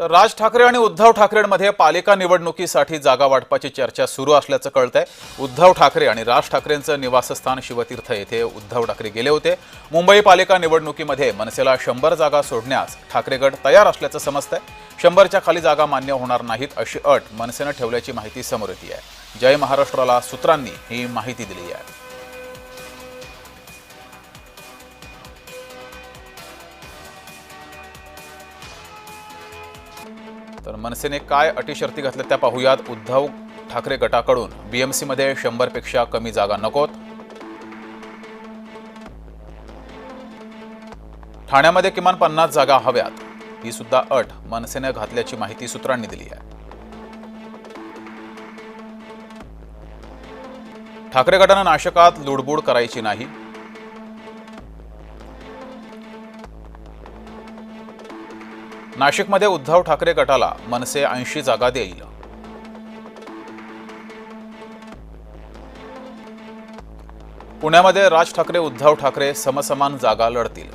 तर राज ठाकरे आणि उद्धव ठाकरेंमध्ये पालिका निवडणुकीसाठी जागा वाटपाची चर्चा सुरू असल्याचं कळतंय. उद्धव ठाकरे आणि राज ठाकरेंचं निवासस्थान शिवतीर्थ येथे उद्धव ठाकरे गेले होते. मुंबई पालिका निवडणुकीमध्ये मनसेला शंभर जागा सोडण्यास ठाकरे गट तयार असल्याचं समजतंय. शंभरच्या खाली जागा मान्य होणार नाहीत अशी अट मनसेनं ठेवल्याची माहिती समोर येते आहे. जय महाराष्ट्राला सूत्रांनी ही माहिती दिली आहे. तर मनसेने काय अटी शर्ती घातल्या त्या पाहूयात. उद्धव ठाकरे गटाकडून बीएमसी मध्ये कमी जागा नकोत. ठाण्यामध्ये किमान पन्नास जागा हव्यात. ही सुद्धा अट मनसेने घातल्याची माहिती सूत्रांनी दिली आहे. ठाकरे गटानं नाशकात लुडबुड करायची नाही. नाशिकमध्ये उद्धव ठाकरे गटाला मनसे ऐंशी जागा देईल. पुण्यामध्ये राज ठाकरे उद्धव ठाकरे समसमान जागा लढतील.